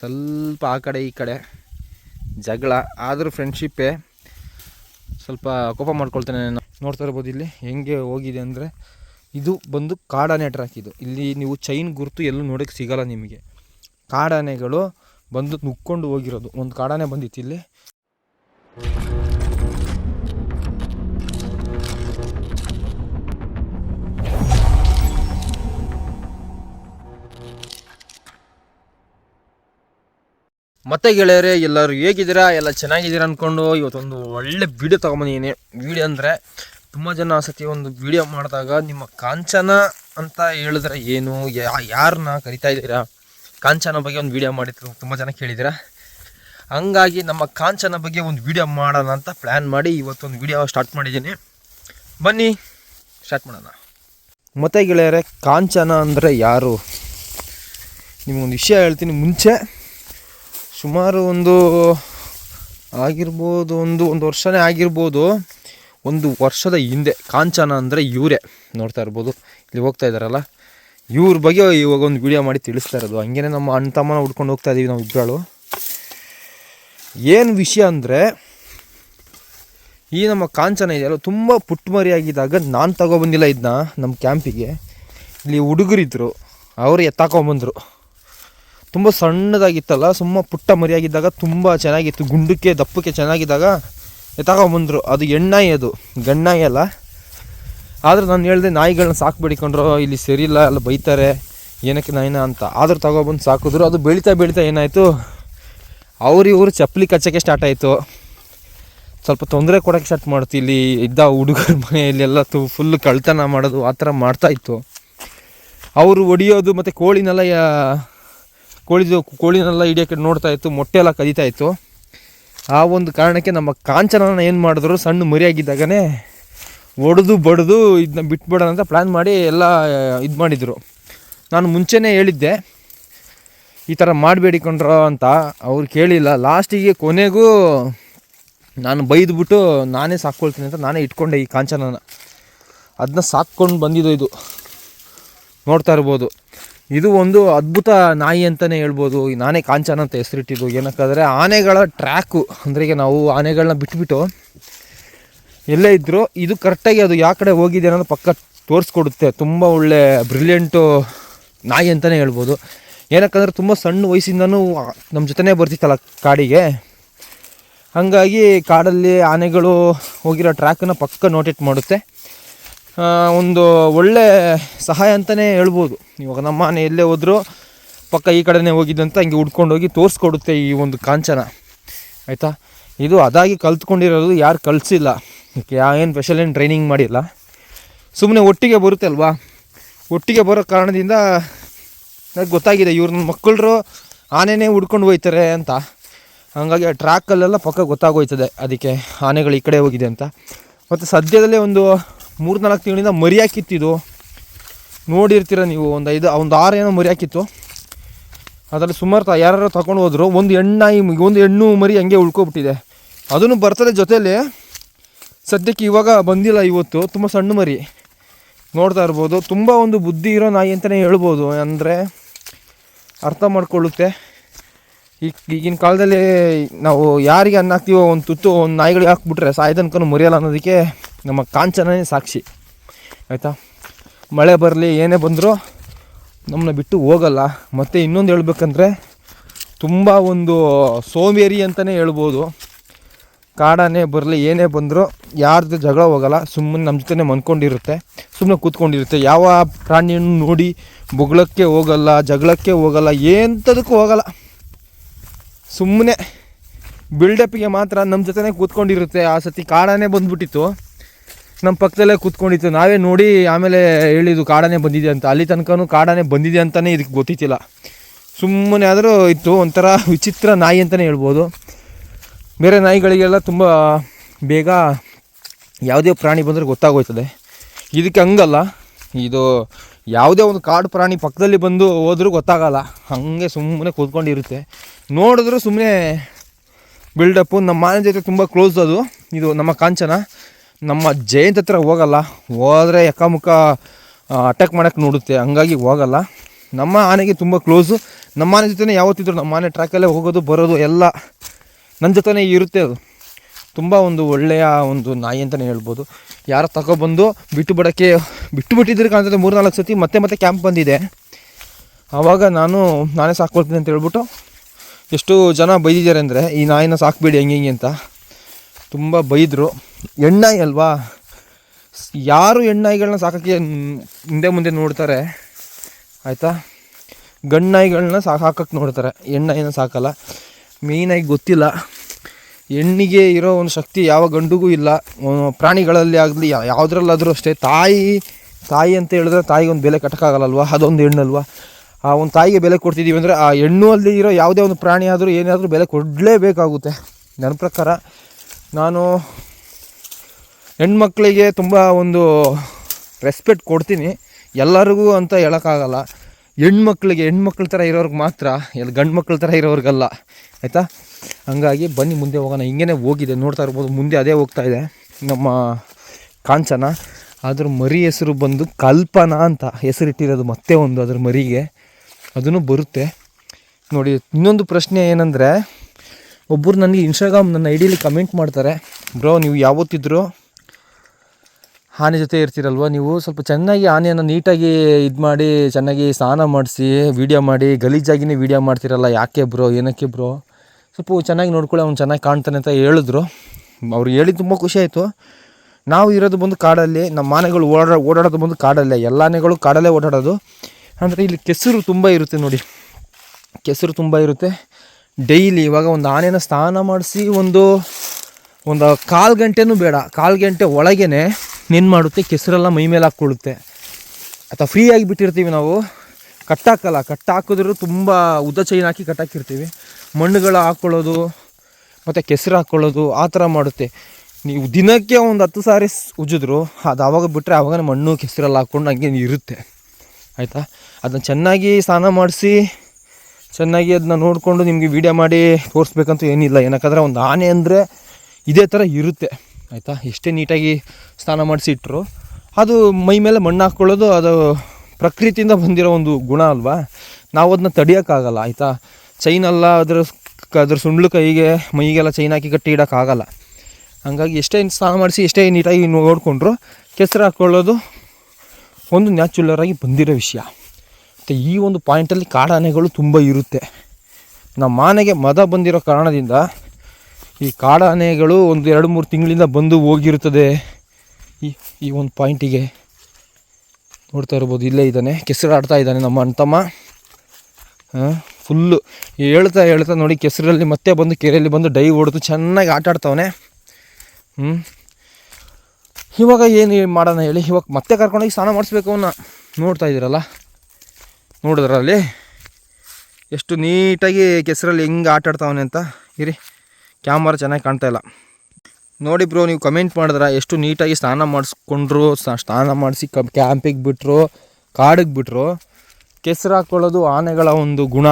ಸ್ವಲ್ಪ ಆ ಕಡೆ ಈ ಕಡೆ ಜಗಳ, ಆದರೂ ಫ್ರೆಂಡ್ಶಿಪ್ಪೇ ಸ್ವಲ್ಪ ಕೋಪ ಮಾಡ್ಕೊಳ್ತಾನೆ ನಾನು. ನೋಡ್ತಾ ಇರ್ಬೋದು ಇಲ್ಲಿ ಹೆಂಗೆ ಹೋಗಿದೆ ಅಂದರೆ ಇದು ಬಂದು ಕಾಡಾನೆ ಟ್ರ್ಯಾಕ್ ಇದು ಇಲ್ಲಿ ನೀವು ಚೈನ್ ಗುರುತು ಎಲ್ಲೂ ನೋಡೋಕ್ಕೆ ಸಿಗಲ್ಲ ನಿಮಗೆ. ಕಾಡಾನೆಗಳು ಬಂದು ನುಕ್ಕೊಂಡು ಹೋಗಿರೋದು. ಒಂದು ಕಾಡಾನೆ ಬಂದಿತ್ತು ಇಲ್ಲಿ. ಮತ್ತೆ ಗೆಳೆಯರೇ, ಎಲ್ಲರೂ ಹೇಗಿದ್ದೀರಾ? ಎಲ್ಲ ಚೆನ್ನಾಗಿದ್ದೀರಾ ಅಂದ್ಕೊಂಡು ಇವತ್ತೊಂದು ಒಳ್ಳೆ ವೀಡಿಯೋ ತೊಗೊಂಬಂದಿದ್ದೀನಿ ವೀಡಿಯೋ ಅಂದರೆ ತುಂಬ ಜನ ಸತಿ ಒಂದು ವಿಡಿಯೋ ಮಾಡಿದಾಗ ನಿಮ್ಮ ಕಾಂಚನ ಅಂತ ಹೇಳಿದ್ರೆ ಏನು? ಯಾರನ್ನ ಕರಿತಾ ಇದ್ದೀರಾ? ಕಾಂಚನ ಬಗ್ಗೆ ಒಂದು ವೀಡಿಯೋ ಮಾಡಿದ್ರು, ತುಂಬ ಜನ ಕೇಳಿದ್ದೀರಾ? ಹಂಗಾಗಿ ನಮ್ಮ ಕಾಂಚನ ಬಗ್ಗೆ ಒಂದು ವಿಡಿಯೋ ಮಾಡೋಣ ಅಂತ ಪ್ಲ್ಯಾನ್ ಮಾಡಿ ಇವತ್ತೊಂದು ವೀಡಿಯೋ ಸ್ಟಾರ್ಟ್ ಮಾಡಿದ್ದೀನಿ. ಬನ್ನಿ ಸ್ಟಾರ್ಟ್ ಮಾಡೋಣ. ಮತ್ತೆ ಗೆಳೆಯರೇ, ಕಾಂಚನ ಅಂದರೆ ಯಾರು? ನಿಮಗೊಂದು ವಿಷಯ ಹೇಳ್ತೀನಿ ಮುಂಚೆ. ಸುಮಾರು ಒಂದು ಆಗಿರ್ಬೋದು, ಒಂದು ಒಂದು ವರ್ಷನೇ ಆಗಿರ್ಬೋದು, ಒಂದು ವರ್ಷದ ಹಿಂದೆ, ಕಾಂಚನ ಅಂದರೆ ಇವರೇ ನೋಡ್ತಾ ಇರ್ಬೋದು. ಇಲ್ಲಿ ಹೋಗ್ತಾ ಇದ್ದಾರಲ್ಲ. ಇವ್ರ ಬಗ್ಗೆ ಇವಾಗ ಒಂದು ವಿಡಿಯೋ ಮಾಡಿ ತಿಳಿಸ್ತಾ ಇರೋದು. ಹಂಗೇನೆ ನಮ್ಮ ಅಣ್ಣ ತಮ್ಮನ ಹುಡ್ಕೊಂಡು ಹೋಗ್ತಾ ಇದ್ದೀವಿ ನಾವು ಇಬ್ಬರು ಏನು ವಿಷಯ ಅಂದರೆ, ಈ ನಮ್ಮ ಕಾಂಚನ ಇದೆಯಲ್ಲ, ತುಂಬ ಪುಟ್ಟಮರಿಯಾಗಿದ್ದಾಗ ನಾನು ತಗೊಬಂದಿಲ್ಲ ಇದನ್ನ ನಮ್ಮ ಕ್ಯಾಂಪಿಗೆ ಇಲ್ಲಿ ಹುಡುಗರಿದ್ದರು ಅವರು ಎತ್ತಾಕೊಂಬಂದರು. ತುಂಬ ಸಣ್ಣದಾಗಿತ್ತಲ್ಲ, ಸುಮ್ಮ ಪುಟ್ಟ ಮರಿಯಾಗಿದ್ದಾಗ ತುಂಬ ಚೆನ್ನಾಗಿತ್ತು. ಗುಂಡಕ್ಕೆ, ದಪ್ಪಕ್ಕೆ ಚೆನ್ನಾಗಿದ್ದಾಗ ತಗೊಂಬಂದರು. ಅದು ಎಣ್ಣಾಯಿ ಅದು, ಗಣ್ಣಾಯಿ ಅಲ್ಲ. ಆದ್ರೆ ನಾನು ಹೇಳಿದೆ, ನಾಯಿಗಳನ್ನ ಇಲ್ಲಿ ಸರಿ ಇಲ್ಲ ಎಲ್ಲ ಬೈತಾರೆ, ಏನಕ್ಕೆ ನಾಯಿನ ಅಂತ. ಆದರೂ ತಗೊಬಂದು ಸಾಕಿದ್ರು. ಅದು ಬೆಳೀತಾ ಬೆಳೀತಾ ಏನಾಯಿತು? ಅವ್ರು ಇವರು ಚಪ್ಪಲಿ ಕಚ್ಚೋಕ್ಕೆ ಸ್ಟಾರ್ಟ್ ಆಯಿತು. ಸ್ವಲ್ಪ ತೊಂದರೆ ಕೊಡೋಕ್ಕೆ ಸ್ಟಾರ್ಟ್ ಮಾಡ್ತು. ಇಲ್ಲಿ ಇದ್ದ ಹುಡುಗರ ಮನೆಯಲ್ಲೆಲ್ಲ ತು ಫುಲ್ ಕಳ್ತನ ಮಾಡೋದು ಆ ಥರ ಮಾಡ್ತಾಯಿತ್ತು ಅವರು ಹೊಡಿಯೋದು ಮತ್ತು ಕೋಳಿನೆಲ್ಲ ಕೋಳಿದು ಕೋಳಿನೆಲ್ಲ ಹಿಡಿಯೋಕೆ ನೋಡ್ತಾ ಇತ್ತು, ಮೊಟ್ಟೆ ಎಲ್ಲ ಕದೀತಾ ಇತ್ತು. ಆ ಒಂದು ಕಾರಣಕ್ಕೆ ನಮ್ಮ ಕಾಂಚನನ ಏನು ಮಾಡಿದ್ರು, ಸಣ್ಣ ಮರಿಯಾಗಿದ್ದಾಗನೇ ಒಡೆದು ಬಡಿದು ಇದನ್ನ ಬಿಟ್ಬಿಡೋಣ ಅಂತ ಪ್ಲ್ಯಾನ್ ಮಾಡಿ ಎಲ್ಲ ಇದು ಮಾಡಿದರು. ನಾನು ಮುಂಚೆನೇ ಹೇಳಿದ್ದೆ, ಈ ಥರ ಮಾಡಬೇಡಿ ಕೊಂಡ್ರೋ ಅಂತ. ಅವ್ರು ಕೇಳಿಲ್ಲ. ಲಾಸ್ಟಿಗೆ ಕೊನೆಗೂ ನಾನು ಬೈದ್ಬಿಟ್ಟು ನಾನೇ ಸಾಕ್ಕೊಳ್ತೀನಿ ಅಂತ ನಾನೇ ಇಟ್ಕೊಂಡೆ ಈ ಕಾಂಚನನ ಅದನ್ನ ಸಾಕ್ಕೊಂಡು ಬಂದಿದ್ದು ಇದು. ನೋಡ್ತಾ ಇರ್ಬೋದು. ಇದು ಒಂದು ಅದ್ಭುತ ನಾಯಿ ಅಂತಲೇ ಹೇಳ್ಬೋದು. ನಾನೇ ಕಾಂಚನ ಅಂತ ಹೆಸರಿಟ್ಟಿದ್ದು. ಏನಕ್ಕಾದರೆ ಆನೆಗಳ ಟ್ರ್ಯಾಕು ಅಂದರೆ ಈಗ ನಾವು ಆನೆಗಳನ್ನ ಬಿಟ್ಬಿಟ್ಟು ಎಲ್ಲೇ ಇದ್ದರೂ ಇದು ಕರೆಕ್ಟಾಗಿ ಅದು ಯಾವ ಕಡೆ ಹೋಗಿದೆ ಅನ್ನೋದು ಪಕ್ಕ ತೋರಿಸ್ಕೊಡುತ್ತೆ. ತುಂಬ ಒಳ್ಳೆ ಬ್ರಿಲಿಯಂಟು ನಾಯಿ ಅಂತಲೇ ಹೇಳ್ಬೋದು. ಏನಕ್ಕಂದ್ರೆ ತುಂಬ ಸಣ್ಣ ವಯಸ್ಸಿಂದನೂ ನಮ್ಮ ಜೊತೆನೇ ಬರ್ತಿತ್ತಲ್ಲ ಕಾಡಿಗೆ. ಹಾಗಾಗಿ ಕಾಡಲ್ಲಿ ಆನೆಗಳು ಹೋಗಿರೋ ಟ್ರ್ಯಾಕನ್ನು ಪಕ್ಕ ನೋಟೇಟ್ ಮಾಡುತ್ತೆ. ಒಂದು ಒಳ್ಳೆ ಸಹಾಯ ಅಂತಲೇ ಹೇಳ್ಬೋದು. ಇವಾಗ ನಮ್ಮ ಮನೆ ಎಲ್ಲೇ ಹೋದರೂ ಪಕ್ಕ ಈ ಕಡೆನೇ ಹೋಗಿದ್ದಂತ ಹಂಗೆ ಹುಡ್ಕೊಂಡು ಹೋಗಿ ತೋರಿಸ್ಕೊಡುತ್ತೆ ಈ ಒಂದು ಕಾಂಚನ. ಆಯಿತಾ? ಇದು ಅದಾಗಿ ಕಲ್ತ್ಕೊಂಡಿರೋದು ಯಾರು ಕಲಿಸಿಲ್ಲ. ಏನು ಸ್ಪೆಷಲ್ ಏನು ಟ್ರೈನಿಂಗ್ ಮಾಡಿಲ್ಲ. ಸುಮ್ಮನೆ ಒಟ್ಟಿಗೆ ಬರುತ್ತೆ ಅಲ್ವಾ? ಒಟ್ಟಿಗೆ ಬರೋ ಕಾರಣದಿಂದ ನನಗೆ ಗೊತ್ತಾಗಿದೆ, ಇವ್ರ ನನ್ನ ಮಕ್ಕಳರು ಆನೆನೇ ಹುಡ್ಕೊಂಡು ಹೋಯ್ತಾರೆ ಅಂತ. ಹಾಗಾಗಿ ಆ ಟ್ರ್ಯಾಕಲ್ಲೆಲ್ಲ ಪಕ್ಕ ಗೊತ್ತಾಗೋಯ್ತದೆ, ಅದಕ್ಕೆ ಆನೆಗಳು ಈ ಕಡೆ ಹೋಗಿದೆ ಅಂತ. ಮತ್ತು ಸದ್ಯದಲ್ಲೇ ಒಂದು ಮೂರು ನಾಲ್ಕು ತಿಂಗಳಿಂದ ಮರಿಯಾಕಿತ್ತಿದ್ದು ನೋಡಿರ್ತೀರ ನೀವು, ಒಂದು ಐದು, ಒಂದು ಆರು ಏನೋ ಮರಿಯಾಕಿತ್ತು. ಅದರಲ್ಲಿ ಸುಮಾರು ತ ಯಾರು ತಗೊಂಡು ಹೋದ್ರು, ಒಂದು ಹೆಣ್ಣಾಯಿ ಒಂದು ಹೆಣ್ಣು ಮರಿ ಹಂಗೆ ಉಳ್ಕೊಬಿಟ್ಟಿದೆ. ಅದನ್ನು ಬರ್ತದೆ ಜೊತೆಯಲ್ಲಿ ಸದ್ಯಕ್ಕೆ ಇವಾಗ ಬಂದಿಲ್ಲ ಇವತ್ತು, ತುಂಬ ಸಣ್ಣ ಮರಿ. ನೋಡ್ತಾ ಇರ್ಬೋದು, ತುಂಬ ಒಂದು ಬುದ್ಧಿ ಇರೋ ನಾಯಿ ಅಂತಲೇ ಹೇಳ್ಬೋದು. ಅಂದರೆ, ಅರ್ಥ ಮಾಡಿಕೊಳ್ಳುತ್ತೆ. ಈಗ ಈಗಿನ ಕಾಲದಲ್ಲಿ ನಾವು ಯಾರಿಗೆ ಅನ್ನ ಹಾಕ್ತೀವೋ ಒಂದು ತುತ್ತು, ಒಂದು ನಾಯಿಗಳಿಗೆ ಹಾಕ್ಬಿಟ್ರೆ ಸಾಯ್ದನ್ಕೊಂಡು ಮರಿಯಲ್ಲ ಅನ್ನೋದಕ್ಕೆ ನಮ್ಮ ಕಾಂಚನನೇ ಸಾಕ್ಷಿ. ಆಯಿತಾ? ಮಳೆ ಬರಲಿ, ಏನೇ ಬಂದರೂ ನಮ್ಮನ್ನ ಬಿಟ್ಟು ಹೋಗಲ್ಲ. ಮತ್ತು ಇನ್ನೊಂದು ಹೇಳ್ಬೇಕಂದ್ರೆ ತುಂಬ ಒಂದು ಸೋಮೇರಿ ಅಂತಲೇ ಹೇಳ್ಬೋದು. ಕಾಡಾನೆ ಬರಲಿ, ಏನೇ ಬಂದರೂ ಯಾರ್ದು ಜಗಳ ಹೋಗಲ್ಲ, ಸುಮ್ಮನೆ ನಮ್ಮ ಜೊತೆ ಮನ್ಕೊಂಡಿರುತ್ತೆ ಸುಮ್ಮನೆ ಕೂತ್ಕೊಂಡಿರುತ್ತೆ. ಯಾವ ಪ್ರಾಣಿಯನ್ನು ನೋಡಿ ಬೊಗಳಕ್ಕೆ ಹೋಗಲ್ಲ, ಜಗಳಕ್ಕೆ ಹೋಗಲ್ಲ ಎಂಥದಕ್ಕೂ ಹೋಗಲ್ಲ. ಸುಮ್ಮನೆ ಬಿಲ್ಡಪ್ಪಿಗೆ ಮಾತ್ರ ನಮ್ಮ ಜೊತೆನೇ ಕೂತ್ಕೊಂಡಿರುತ್ತೆ. ಆ ಸತಿ ಕಾಡಾನೆ ಬಂದ್ಬಿಟ್ಟಿತ್ತು. ನಮ್ಮ ಪಕ್ಕದಲ್ಲೇ ಕೂತ್ಕೊಂಡಿತ್ತು. ನಾವೇ ನೋಡಿ ಆಮೇಲೆ ಹೇಳಿದ್ದು ಕಾಡಾನೆ ಬಂದಿದೆ ಅಂತ. ಅಲ್ಲಿ ತನಕನೂ ಕಾಡಾನೆ ಬಂದಿದೆ ಅಂತಲೇ ಇದಕ್ಕೆ ಗೊತ್ತಿತ್ತಿಲ್ಲ. ಸುಮ್ಮನೆ ಆದರೂ ಇತ್ತು. ಒಂಥರ ವಿಚಿತ್ರ ನಾಯಿ ಅಂತಲೇ ಹೇಳ್ಬೋದು. ಬೇರೆ ನಾಯಿಗಳಿಗೆಲ್ಲ ತುಂಬ ಬೇಗ ಯಾವುದೇ ಪ್ರಾಣಿ ಬಂದರೆ ಗೊತ್ತಾಗೋಯ್ತದೆ. ಇದಕ್ಕೆ ಹಂಗಲ್ಲ. ಇದು ಯಾವುದೇ ಒಂದು ಕಾಡು ಪ್ರಾಣಿ ಪಕ್ಕದಲ್ಲಿ ಬಂದು ಹೋದರೂ ಗೊತ್ತಾಗಲ್ಲ. ಹಾಗೆ ಸುಮ್ಮನೆ ಕೂತ್ಕೊಂಡಿರುತ್ತೆ. ನೋಡಿದ್ರು ಸುಮ್ಮನೆ ಬಿಲ್ಡಪ್ಪು ನಮ್ಮ ಮನೆ ಜೊತೆ ತುಂಬ ಕ್ಲೋಸ್ ಅದು. ಇದು ನಮ್ಮ ಕಾಂಚನ. ನಮ್ಮ ಜಯಂತ್ ಹತ್ರ ಹೋಗಲ್ಲ, ಹೋದರೆ ಎಕ್ಕಮುಖ ಅಟ್ಯಾಕ್ ಮಾಡೋಕ್ಕೆ ನೋಡುತ್ತೆ. ಹಂಗಾಗಿ ಹೋಗಲ್ಲ. ನಮ್ಮ ಆನೆಗೆ ತುಂಬ ಕ್ಲೋಸು ನಮ್ಮ ಆನೆ ಜೊತೆನೇ ಯಾವತ್ತಿದ್ರು ನಮ್ಮ ಆನೆ ಟ್ರ್ಯಾಕಲ್ಲೇ ಹೋಗೋದು, ಬರೋದು ಎಲ್ಲ ನನ್ನ ಜೊತೆನೇ ಇರುತ್ತೆ ಅದು. ತುಂಬ ಒಂದು ಒಳ್ಳೆಯ ಒಂದು ನಾಯಿ ಅಂತಲೇ ಹೇಳ್ಬೋದು. ಯಾರು ತಗೊಬಂದು ಬಿಟ್ಟು ಬಿಡೋಕ್ಕೆ ಬಿಟ್ಟು ಬಿಟ್ಟಿದ್ರೆ ಕಾಣ್ತದೆ ಮೂರು ನಾಲ್ಕು ಸತಿ, ಮತ್ತೆ ಮತ್ತೆ ಕ್ಯಾಂಪ್ ಬಂದಿದೆ. ಆವಾಗ ನಾನು ನಾನೇ ಸಾಕ್ಕೊಳ್ತೀನಿ ಅಂತ ಹೇಳ್ಬಿಟ್ಟು ಎಷ್ಟು ಜನ ಬೈದಿದ್ದಾರೆ ಅಂದರೆ, ಈ ನಾಯಿನ ಸಾಕ್ಬೇಡಿ ಹೆಂಗೆ ಹಿಂಗೆ ಅಂತ. ತುಂಬ ಬೈದರು. ಹೆಣ್ಣಾಯಿ ಅಲ್ವಾ? ಯಾರು ಹೆಣ್ಣಾಯಿಗಳನ್ನ ಸಾಕೋಕ್ಕೆ ಹಿಂದೆ ಮುಂದೆ ನೋಡ್ತಾರೆ? ಆಯಿತಾ? ಗಣ್ಣಾಯಿಗಳನ್ನ ಸಾಕು ಹಾಕಕ್ಕೆ ನೋಡ್ತಾರೆ. ಹೆಣ್ಣಾಯಿನ ಸಾಕಲ್ಲ. ಮೇಯ್ನಾಗಿ ಗೊತ್ತಿಲ್ಲ. ಹೆಣ್ಣಿಗೆ ಇರೋ ಒಂದು ಶಕ್ತಿ ಯಾವ ಗಂಡುಗೂ ಇಲ್ಲ. ಪ್ರಾಣಿಗಳಲ್ಲಿ ಆಗಲಿ ಯಾವುದ್ರಲ್ಲಾದರೂ ಅಷ್ಟೇ. ತಾಯಿ ತಾಯಿ ಅಂತ ಹೇಳಿದ್ರೆ ತಾಯಿಗೆ ಒಂದು ಬೆಲೆ ಕಟ್ಟಕ್ಕಾಗಲ್ಲಲ್ವಾ? ಅದೊಂದು ಹೆಣ್ಣಲ್ವಾ? ಆ, ಒಂದು ತಾಯಿಗೆ ಬೆಲೆ ಕೊಡ್ತಿದ್ದೀವಿ ಅಂದರೆ ಆ ಹೆಣ್ಣು ಅಲ್ಲಿ ಇರೋ ಯಾವುದೇ ಒಂದು ಪ್ರಾಣಿ ಆದರೂ ಏನಾದರೂ ಬೆಲೆ ಕೊಡಲೇಬೇಕಾಗುತ್ತೆ. ನನ್ನ ಪ್ರಕಾರ ನಾನು ಹೆಣ್ಮಕ್ಳಿಗೆ ತುಂಬ ಒಂದು ರೆಸ್ಪೆಕ್ಟ್ ಕೊಡ್ತೀನಿ. ಎಲ್ಲರಿಗೂ ಅಂತ ಹೇಳೋಕ್ಕಾಗಲ್ಲ. ಹೆಣ್ಮಕ್ಳಿಗೆ ಹೆಣ್ಮಕ್ಳ ಥರ ಇರೋರ್ಗೆ ಮಾತ್ರ ಎಲ್ಲಿ ಗಂಡು ಮಕ್ಳ ಥರ ಇರೋರ್ಗಲ್ಲ. ಆಯಿತಾ? ಹಂಗಾಗಿ ಬನ್ನಿ ಮುಂದೆ ಹೋಗೋಣ. ಹಿಂಗೇ ಹೋಗಿದೆ. ನೋಡ್ತಾ ಇರ್ಬೋದು. ಮುಂದೆ ಅದೇ ಹೋಗ್ತಾ ಇದೆ. ನಮ್ಮ ಕಾಂಚನ. ಅದ್ರ ಮರಿ ಹೆಸರು ಬಂದು ಕಲ್ಪನಾ ಅಂತ ಹೆಸರಿಟ್ಟಿರೋದು ಮತ್ತೆ ಒಂದು ಅದ್ರ ಮರಿಗೆ. ಅದನ್ನು ಬರುತ್ತೆ. ನೋಡಿ, ಇನ್ನೊಂದು ಪ್ರಶ್ನೆ ಏನಂದರೆ ಒಬ್ಬರು ನನಗೆ ಇನ್ಸ್ಟಾಗ್ರಾಮ್ ನನ್ನ ಐಡಿಯಲ್ಲಿ ಕಮೆಂಟ್ ಮಾಡ್ತಾರೆ. ಬ್ರೋ, ನೀವು ಯಾವತ್ತಿದ್ರು ಆನೆ ಜೊತೆ ಇರ್ತೀರಲ್ವ ನೀವು? ಸ್ವಲ್ಪ ಚೆನ್ನಾಗಿ ಆನೆಯನ್ನು ನೀಟಾಗಿ ಇದು ಮಾಡಿ, ಚೆನ್ನಾಗಿ ಸ್ನಾನ ಮಾಡಿಸಿ ವೀಡಿಯೋ ಮಾಡಿ, ಗಲೀಜಾಗಿನೇ ವೀಡಿಯೋ ಮಾಡ್ತಿರಲ್ಲ, ಯಾಕೆ ಬ್ರೋ ಏನಕ್ಕೆ ಬ್ರೋ ಸ್ವಲ್ಪ ಚೆನ್ನಾಗಿ ನೋಡ್ಕೊಳ್ಳಿ, ಅವ್ನು ಚೆನ್ನಾಗಿ ಕಾಣ್ತಾನೆ ಅಂತ ಹೇಳಿದ್ರು. ಅವ್ರು ಹೇಳಿ ತುಂಬ ಖುಷಿ ಆಯಿತು. ನಾವು ಇರೋದು ಬಂದು ಕಾಡಲ್ಲಿ, ನಮ್ಮ ಆನೆಗಳು ಓಡಾ ಓಡಾಡೋದು ಬಂದು ಕಾಡಲ್ಲೇ, ಎಲ್ಲ ಆನೆಗಳು ಕಾಡಲ್ಲೇ ಓಡಾಡೋದು. ಅಂದರೆ ಇಲ್ಲಿ ಕೆಸರು ತುಂಬ ಇರುತ್ತೆ ನೋಡಿ. ಕೆಸರು ತುಂಬ ಇರುತ್ತೆ. ಡೈಲಿ ಇವಾಗ ಒಂದು ಆನೆನ ಸ್ನಾನ ಮಾಡಿಸಿ ಒಂದು ಒಂದು ಕಾಲು ಗಂಟೆನೂ ಬೇಡ, ಕಾಲು ಗಂಟೆ ಒಳಗೇನೆ ಏನು ಮಾಡುತ್ತೆ, ಕೆಸರೆಲ್ಲ ಮೈ ಮೇಲೆ ಹಾಕ್ಕೊಳ್ಳುತ್ತೆ. ಅಥವಾ ಫ್ರೀಯಾಗಿ ಬಿಟ್ಟಿರ್ತೀವಿ ನಾವು, ಕಟ್ಟಾಕಲ್ಲ, ಕಟ್ಟಾಕಿದ್ರು ತುಂಬ ಉದ್ದ ಚೈನ್ ಹಾಕಿ ಕಟ್ಟಾಕಿರ್ತೀವಿ. ಮಣ್ಣುಗಳು ಹಾಕ್ಕೊಳ್ಳೋದು ಮತ್ತು ಕೆಸರು ಹಾಕ್ಕೊಳ್ಳೋದು ಆ ಥರ ಮಾಡುತ್ತೆ. ನೀವು ದಿನಕ್ಕೆ ಒಂದು ಹತ್ತು ಸಾರಿ ಉಜ್ಜಿದ್ರು, ಅದು ಆವಾಗ ಬಿಟ್ಟರೆ ಆವಾಗ ಮಣ್ಣು, ಕೆಸರೆಲ್ಲ ಹಾಕ್ಕೊಂಡು ಹಂಗೆ ಇರುತ್ತೆ. ಆಯಿತಾ? ಅದನ್ನ ಚೆನ್ನಾಗಿ ಸ್ನಾನ ಮಾಡಿಸಿ, ಚೆನ್ನಾಗಿ ಅದನ್ನ ನೋಡಿಕೊಂಡು ನಿಮಗೆ ವೀಡಿಯೋ ಮಾಡಿ ತೋರಿಸ್ಬೇಕಂತೂ ಏನಿಲ್ಲ. ಏನಕ್ಕಂದ್ರೆ ಒಂದು ಆನೆ ಅಂದರೆ ಇದೇ ಥರ ಇರುತ್ತೆ. ಆಯಿತಾ? ಎಷ್ಟೇ ನೀಟಾಗಿ ಸ್ನಾನ ಮಾಡಿಸಿ ಇಟ್ಟರು ಅದು ಮೈ ಮೇಲೆ ಮಣ್ಣು ಹಾಕ್ಕೊಳ್ಳೋದು ಅದು ಪ್ರಕೃತಿಯಿಂದ ಬಂದಿರೋ ಒಂದು ಗುಣ ಅಲ್ವಾ? ನಾವು ಅದನ್ನ ತಡಿಯೋಕ್ಕಾಗಲ್ಲ, ಆಯಿತಾ? ಚೈನೆಲ್ಲ ಅದ್ರ ಅದ್ರ ಸುಂಡ್ಲು ಕೈಗೆ, ಮೈಗೆಲ್ಲ ಚೈನ್ ಹಾಕಿ ಕಟ್ಟಿ ಇಡೋಕ್ಕಾಗಲ್ಲ. ಹಂಗಾಗಿ ಎಷ್ಟೇ ಸ್ನಾನ ಮಾಡಿಸಿ, ಎಷ್ಟೇ ನೀಟಾಗಿ ನೋಡಿಕೊಂಡ್ರು, ಕೆಸರು ಹಾಕ್ಕೊಳ್ಳೋದು ಒಂದು ನ್ಯಾಚುಲರಾಗಿ ಬಂದಿರೋ ವಿಷಯ. ಮತ್ತು ಈ ಒಂದು ಪಾಯಿಂಟಲ್ಲಿ ಕಾಡಾನೆಗಳು ತುಂಬ ಇರುತ್ತೆ. ನಮ್ಮ ಮಾನೆಗೆ ಮದ ಬಂದಿರೋ ಕಾರಣದಿಂದ ಈ ಕಾಡಾನೆಗಳು ಒಂದು ಎರಡು ಮೂರು ತಿಂಗಳಿಂದ ಬಂದು ಹೋಗಿರುತ್ತದೆ. ಈ ಈ ಒಂದು ಪಾಯಿಂಟಿಗೆ ನೋಡ್ತಾ ಇರ್ಬೋದು, ಇಲ್ಲೇ ಇದ್ದಾನೆ, ಕೆಸರಾಡ್ತಾ ಇದ್ದಾನೆ ನಮ್ಮ ಅಣ್ತಮ್ಮ ಹಾಂ ಫುಲ್ಲು ಹೇಳ್ತಾ ಹೇಳ್ತಾ ನೋಡಿ, ಕೆಸರಲ್ಲಿ ಮತ್ತೆ ಬಂದು ಕೆರೆಯಲ್ಲಿ ಬಂದು ಡೈ ಹೊಡೆದು ಚೆನ್ನಾಗಿ ಆಟ ಆಡ್ತಾವನೆ. ಹ್ಞೂ ಇವಾಗ ಏನು ಮಾಡೋಣ ಹೇಳಿ, ಇವಾಗ ಮತ್ತೆ ಕರ್ಕೊಂಡೋಗಿ ಸ್ನಾನ ಮಾಡಿಸ್ಬೇಕು ಅವನ್ನ ನೋಡ್ತಾ ಇದ್ದೀರಲ್ಲ? ನೋಡಿದ್ರಲ್ಲಿ ಎಷ್ಟು ನೀಟಾಗಿ ಕೆಸರಲ್ಲಿ ಹೆಂಗೆ ಆಟ ಆಡ್ತಾವನೆ ಅಂತ. ಇರಿ. ಕ್ಯಾಮರಾ ಚೆನ್ನಾಗಿ ಕಾಣ್ತಾ ಇಲ್ಲ. ನೋಡಿ ಬ್ರೋ, ನೀವು ಕಮೆಂಟ್ ಮಾಡಿದ್ರೆ ಎಷ್ಟು ನೀಟಾಗಿ ಸ್ನಾನ ಮಾಡಿಸ್ಕೊಂಡ್ರು ಸ್ನಾನ ಮಾಡಿಸಿ ಕ ಕ್ಯಾಂಪಿಗೆ ಬಿಟ್ಟರು ಕಾಡಿಗೆ ಬಿಟ್ಟರು ಕೆಸರು ಹಾಕ್ಕೊಳ್ಳೋದು ಆನೆಗಳ ಒಂದು ಗುಣ.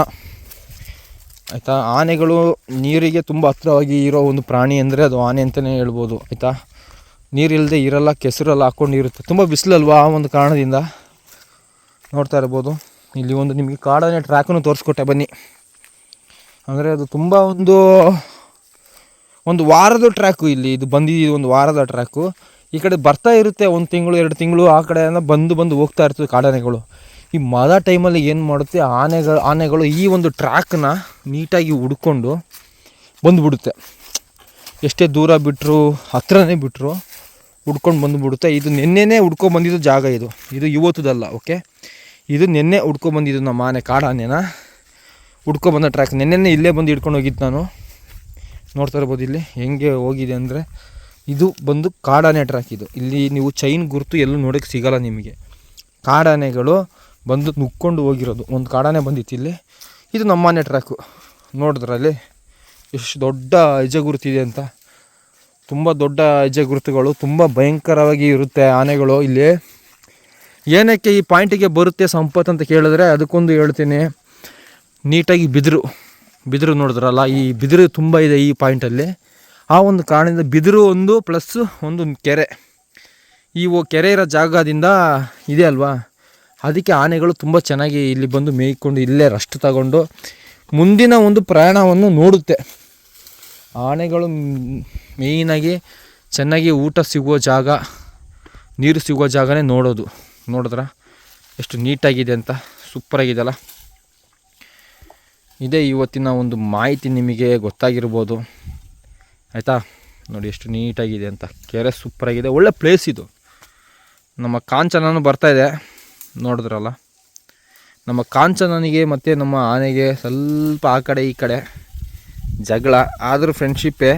ಆಯಿತಾ? ಆನೆಗಳು ನೀರಿಗೆ ತುಂಬ ಹತ್ರವಾಗಿ ಇರೋ ಒಂದು ಪ್ರಾಣಿ ಅಂದರೆ ಅದು ಆನೆ ಅಂತಲೇ ಹೇಳ್ಬೋದು, ಆಯಿತಾ? ನೀರಿಲ್ಲದೆ ಇರಲ್ಲ, ಕೆಸರೆಲ್ಲ ಹಾಕ್ಕೊಂಡು ಇರುತ್ತೆ ತುಂಬ ಬಿಸಿಲಲ್ವಾ ಆ ಒಂದು ಕಾರಣದಿಂದ? ನೋಡ್ತಾ ಇರ್ಬೋದು. ಇಲ್ಲಿ ಒಂದು ನಿಮಗೆ ಕಾಡನೇ ಟ್ರ್ಯಾಕನ್ನು ತೋರಿಸ್ಕೊಟ್ಟೆ ಬನ್ನಿ. ಅಂದರೆ ಅದು ತುಂಬ ಒಂದು ಒಂದು ವಾರದ ಟ್ರ್ಯಾಕು ಇಲ್ಲಿ, ಇದು ಬಂದಿದ್ದು ಒಂದು ವಾರದ ಟ್ರ್ಯಾಕು ಈ ಕಡೆ ಬರ್ತಾ ಇರುತ್ತೆ, ಒಂದು ತಿಂಗಳು, ಎರಡು ತಿಂಗಳು ಆ ಕಡೆಯಿಂದ ಬಂದು ಬಂದು ಹೋಗ್ತಾ ಇರ್ತದೆ ಕಾಡಾನೆಗಳು. ಈ ಮದ ಟೈಮಲ್ಲಿ ಏನು ಮಾಡುತ್ತೆ, ಆನೆಗಳು ಆನೆಗಳು ಈ ಒಂದು ಟ್ರ್ಯಾಕ್ನ ನೀಟಾಗಿ ಹುಡ್ಕೊಂಡು ಬಂದುಬಿಡುತ್ತೆ. ಎಷ್ಟೇ ದೂರ ಬಿಟ್ಟರು ಹತ್ರನೇ ಬಿಟ್ಟರು ಹುಡ್ಕೊಂಡು ಬಂದುಬಿಡುತ್ತೆ. ಇದು ನಿನ್ನೆನೇ ಹುಡ್ಕೊಂಡು ಬಂದಿದ್ದು ಜಾಗ ಇದು. ಇದು ಇವತ್ತದಲ್ಲ ಓಕೆ ಇದು ನಿನ್ನೆ ಹುಡ್ಕೊಂಡು ಬಂದಿದ್ದು ನಮ್ಮ ಆನೆ ಕಾಡಾನೆನ. ಬಂದ ಟ್ರ್ಯಾಕ್ ನಿನ್ನೆನೇ ಇಲ್ಲೇ ಬಂದು ಹಿಡ್ಕೊಂಡು ಹೋಗಿದ್ದು ನಾನು. ನೋಡ್ತಾ ಇರ್ಬೋದು ಇಲ್ಲಿ. ಹೆಂಗೆ ಹೋಗಿದೆ ಅಂದರೆ ಇದು ಬಂದು ಕಾಡಾನೆ ಟ್ರ್ಯಾಕ್ ಇದು ಇಲ್ಲಿ ನೀವು ಚೈನ್ ಗುರುತು ಎಲ್ಲೂ ನೋಡೋಕ್ಕೆ ಸಿಗಲ್ಲ ನಿಮಗೆ. ಕಾಡಾನೆಗಳು ಬಂದು ನುಕ್ಕೊಂಡು ಹೋಗಿರೋದು. ಒಂದು ಕಾಡಾನೆ ಬಂದಿತ್ತು ಇಲ್ಲಿ. ಇದು ನಮ್ಮನೆ ಟ್ರ್ಯಾಕು ನೋಡಿದ್ರಲ್ಲಿ ಎಷ್ಟು ದೊಡ್ಡ ಹೆಜ್ಜೆ ಗುರುತಿದೆ ಅಂತ. ತುಂಬ ದೊಡ್ಡ ಹೆಜ್ಜೆ ಗುರುತುಗಳು, ತುಂಬ ಭಯಂಕರವಾಗಿ ಇರುತ್ತೆ ಆನೆಗಳು ಇಲ್ಲಿ. ಏನಕ್ಕೆ ಈ ಪಾಯಿಂಟಿಗೆ ಬರುತ್ತೆ ಸಂಪತ್ತು ಅಂತ ಕೇಳಿದ್ರೆ ಅದಕ್ಕೊಂದು ಹೇಳ್ತೀನಿ. ನೀಟಾಗಿ ಬಿದಿರು. ಬಿದಿರು ನೋಡಿದ್ರಲ್ಲ, ಈ ಬಿದಿರು ತುಂಬ ಇದೆ ಈ ಪಾಯಿಂಟಲ್ಲಿ ಆ ಒಂದು ಕಾರಣದಿಂದ ಬಿದಿರು ಒಂದು ಪ್ಲಸ್ ಒಂದು ಕೆರೆ. ಈ ಕೆರೆ ಇರೋ ಜಾಗದಿಂದ ಇದೆ ಅಲ್ವಾ? ಅದಕ್ಕೆ ಆನೆಗಳು ತುಂಬ ಚೆನ್ನಾಗಿ ಇಲ್ಲಿ ಬಂದು ಮೇಯ್ಕೊಂಡು ಇಲ್ಲೇ ರೆಸ್ಟ್ ತಗೊಂಡು ಮುಂದಿನ ಒಂದು ಪ್ರಯಾಣವನ್ನು ನೋಡುತ್ತೆ. ಆನೆಗಳು ಮೇಯ್ನಾಗಿ ಚೆನ್ನಾಗಿ ಊಟ ಸಿಗುವ ಜಾಗ, ನೀರು ಸಿಗುವ ಜಾಗನೇ ನೋಡೋದು. ನೋಡಿದ್ರ? ಎಷ್ಟು ನೀಟಾಗಿದೆ ಅಂತ ಸೂಪರಾಗಿದೆಯಲ್ಲ ಇದೇ ಇವತ್ತಿನ ಒಂದು ಮಾಹಿತಿ ನಿಮಗೆ ಗೊತ್ತಾಗಿರ್ಬೋದು. ಆಯಿತಾ? ನೋಡಿ ಎಷ್ಟು ನೀಟಾಗಿದೆ ಅಂತ. ಕೆರೆ ಸೂಪರಾಗಿದೆ ಒಳ್ಳೆ ಪ್ಲೇಸ್ ಇದು. ನಮ್ಮ ಕಾಂಚನೂ ಬರ್ತಾ ಇದೆ. ನೋಡಿದ್ರಲ್ಲ? ನಮ್ಮ ಕಾಂಚನನಿಗೆ ಮತ್ತು ನಮ್ಮ ಆನೆಗೆ ಸ್ವಲ್ಪ ಆ ಕಡೆ ಈ ಕಡೆ ಜಗಳ. ಆದರೂ ಫ್ರೆಂಡ್ಶಿಪ್ಪೇ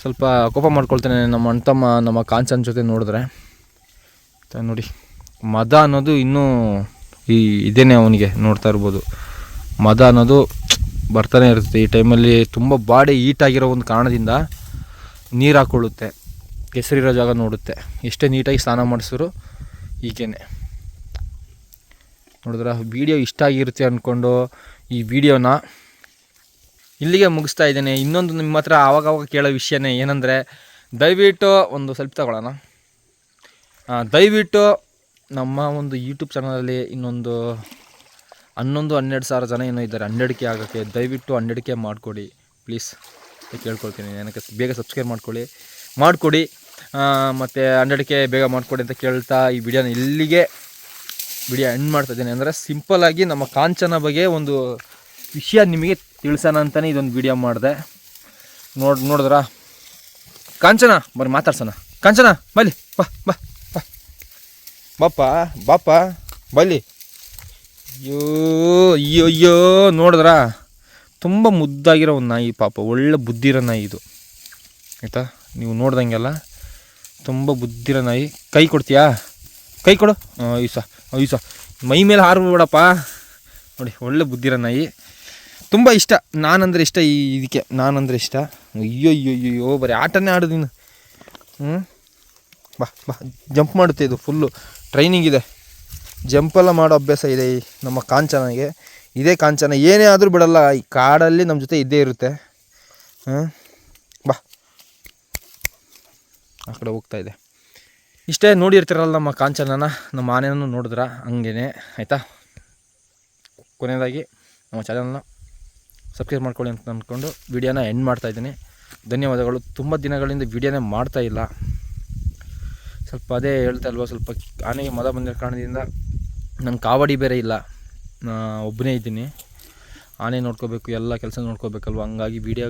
ಸ್ವಲ್ಪ ಕೋಪ ಮಾಡ್ಕೊಳ್ತಾನೆ ನಮ್ಮ ಅಣ್ತಮ್ಮ ನಮ್ಮ ಕಾಂಚನ ಜೊತೆ ನೋಡಿದ್ರೆ. ನೋಡಿ, ಮದ ಅನ್ನೋದು ಇನ್ನೂ ಈ ಇದೇನೆ ಅವನಿಗೆ ನೋಡ್ತಾ ಇರ್ಬೋದು. ಮದ ಅನ್ನೋದು ಬರ್ತಾನೆ ಇರುತ್ತೆ. ಈ ಟೈಮಲ್ಲಿ ತುಂಬ ಬಾಡಿ ಹೀಟಾಗಿರೋ ಒಂದು ಕಾರಣದಿಂದ ನೀರು ಹಾಕ್ಕೊಳ್ಳುತ್ತೆ ಕೆಸರಿರೋ ಜಾಗ ನೋಡುತ್ತೆ. ಎಷ್ಟೇ ನೀಟಾಗಿ ಸ್ನಾನ ಮಾಡಿಸಿದ್ರು ಹೀಗೇನೆ. ನೋಡಿದ್ರೆ ವಿಡಿಯೋ ಇಷ್ಟ ಆಗಿರುತ್ತೆ ಅಂದ್ಕೊಂಡು ಈ ವಿಡಿಯೋನ ಇಲ್ಲಿಗೆ ಮುಗಿಸ್ತಾ ಇದ್ದೇನೆ. ಇನ್ನೊಂದು ನಿಮ್ಮ ಹತ್ರ ಆವಾಗವಾಗ ಕೇಳೋ ವಿಷಯನೇ ಏನಂದರೆ, ದಯವಿಟ್ಟು ಒಂದು ಸ್ವಲ್ಪ ತಗೊಳ್ಳೋಣ. ದಯವಿಟ್ಟು ನಮ್ಮ ಒಂದು ಯೂಟ್ಯೂಬ್ ಚಾನಲಲ್ಲಿ ಇನ್ನೊಂದು ಹನ್ನೊಂದು, ಹನ್ನೆರಡು ಸಾವಿರ ಜನ ಏನೋ ಇದ್ದಾರೆ. ಹನ್ನೆಡಿಕೆ ಆಗೋಕ್ಕೆ. ದಯವಿಟ್ಟು ಹನ್ನೆಡಿಕೆ ಮಾಡಿಕೊಡಿ. ಪ್ಲೀಸ್. ಕೇಳ್ಕೊಳ್ತೀನಿ. ನನಗೆ ಬೇಗ ಸಬ್ಸ್ಕ್ರೈಬ್ ಮಾಡ್ಕೊಳ್ಳಿ. ಮಾಡಿಕೊಡಿ. ಮತ್ತು ಹನ್ನೆಡಿಕೆ ಬೇಗ ಮಾಡಿಕೊಡಿ ಅಂತ ಕೇಳ್ತಾ ಈ ವಿಡಿಯೋನ ಇಲ್ಲಿಗೆ ವಿಡಿಯೋ ಎಂಡ್ ಮಾಡ್ತಾ ಇದ್ದೀನಿ. ಅಂದರೆ ಸಿಂಪಲ್ಲಾಗಿ ನಮ್ಮ ಕಾಂಚನ ಬಗ್ಗೆ ಒಂದು ವಿಷಯ ನಿಮಗೆ ತಿಳಿಸೋಣ ಅಂತಲೇ ಇದೊಂದು ವಿಡಿಯೋ ಮಾಡಿದೆ. ನೋಡಿ, ನೋಡಿದ್ರಾ? ಕಾಂಚನ ಬರ್ರಿ ಮಾತಾಡ್ಸೋಣ. ಕಾಂಚನ ಬಲ್ಲಿ ಬಾ ಬಾ ಬಾ. ಬಾಪ ಬಾಪ ಬಲ್ಲಿ ಅಯ್ಯೋ ಅಯ್ಯೋ ಅಯ್ಯೋ, ನೋಡಿದ್ರಾ? ತುಂಬ ಮುದ್ದಾಗಿರೋ ಒಂದು ನಾಯಿ ಪಾಪ. ಒಳ್ಳೆ ಬುದ್ಧಿರೋ ನಾಯಿ ಇದು. ಆಯಿತಾ? ನೀವು ನೋಡ್ದಂಗೆಲ್ಲ ತುಂಬ ಬುದ್ಧಿರೋ ನಾಯಿ. ಕೈ ಕೊಡ್ತೀಯಾ? ಕೈ ಕೊಡು. ಐಸ ಐಸ ಮೈ ಮೇಲೆ ಹಾರ್ಬಿಡಪ್ಪ ನೋಡಿ, ಒಳ್ಳೆ ಬುದ್ಧಿರೋ ನಾಯಿ. ತುಂಬ ಇಷ್ಟ. ನಾನಂದರೆ ಇಷ್ಟ ಈ ಇದಕ್ಕೆ. ನಾನಂದ್ರೆ ಇಷ್ಟ. ಅಯ್ಯೋ ಅಯ್ಯೋ ಅಯ್ಯೋ, ಬರೀ ಆಟನೇ ಆಡೋದು ಹ್ಞೂ ಬಾ ಬಾ. ಜಂಪ್ ಮಾಡುತ್ತೆ ಇದು. ಫುಲ್ಲು ಟ್ರೈನಿಂಗ್ ಇದೆ. ಜಂಪೆಲ್ಲ ಮಾಡೋ ಅಭ್ಯಾಸ ಇದೆ ನಮ್ಮ ಕಾಂಚನಗೆ ಇದೇ ಕಾಂಚನ, ಏನೇ ಆದರೂ ಬಿಡಲ್ಲ, ಈ ಕಾಡಲ್ಲಿ ನಮ್ಮ ಜೊತೆ ಇದ್ದೇ ಇರುತ್ತೆ. ಹಾಂ ಬಾ. ಆ ಕಡೆ ಹೋಗ್ತಾ ಇದೆ. ಇಷ್ಟೇ ನೋಡಿರ್ತೀರಲ್ಲ ನಮ್ಮ ಕಾಂಚನನ, ನಮ್ಮ ಆನೆಯನ್ನು ನೋಡಿದ್ರ? ಹಂಗೇನೆ. ಆಯಿತಾ? ಕೊನೆಯದಾಗಿ ನಮ್ಮ ಚಾನಲ್ನ ಸಬ್ಸ್ಕ್ರೈಬ್ ಮಾಡ್ಕೊಳ್ಳಿ ಅಂತ ಅಂದ್ಕೊಂಡು ವಿಡಿಯೋನ ಎಂಡ್ ಮಾಡ್ತಾ ಇದ್ದೀನಿ. ಧನ್ಯವಾದಗಳು. ತುಂಬ ದಿನಗಳಿಂದ ವಿಡಿಯೋನೇ ಮಾಡ್ತಾ ಇಲ್ಲ. ಸ್ವಲ್ಪ ಅದೇ ಹೇಳ್ತಾ ಇಲ್ವ, ಸ್ವಲ್ಪ ಆನೆಗೆ ಮದ ಬಂದಿರೋ ಕಾರಣದಿಂದ ನನ್ನ ಕಾವಡಿ ಬೇರೆ ಇಲ್ಲ. ಒಬ್ಬನೇ ಇದ್ದೀನಿ. ಆನೆ ನೋಡ್ಕೋಬೇಕು, ಎಲ್ಲ ಕೆಲಸ ನೋಡ್ಕೋಬೇಕಲ್ವ? ಹಂಗಾಗಿ ವಿಡಿಯೋ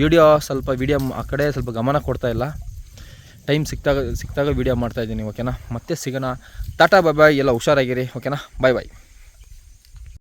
ವೀಡಿಯೋ ಸ್ವಲ್ಪ ವಿಡಿಯೋ ಆ ಕಡೆ ಸ್ವಲ್ಪ ಗಮನ ಕೊಡ್ತಾ ಇಲ್ಲ. ಟೈಮ್ ಸಿಕ್ತಾಗ ಸಿಕ್ತಾಗ ವಿಡಿಯೋ ಮಾಡ್ತಾಯಿದ್ದೀನಿ ಓಕೆನಾ ಮತ್ತೆ ಸಿಗೋಣ. ಟಾಟಾ ಬಾಯ್ ಬಾಯ್ ಎಲ್ಲ ಹುಷಾರಾಗಿರಿ ಓಕೆನಾ ಬಾಯ್ ಬಾಯ್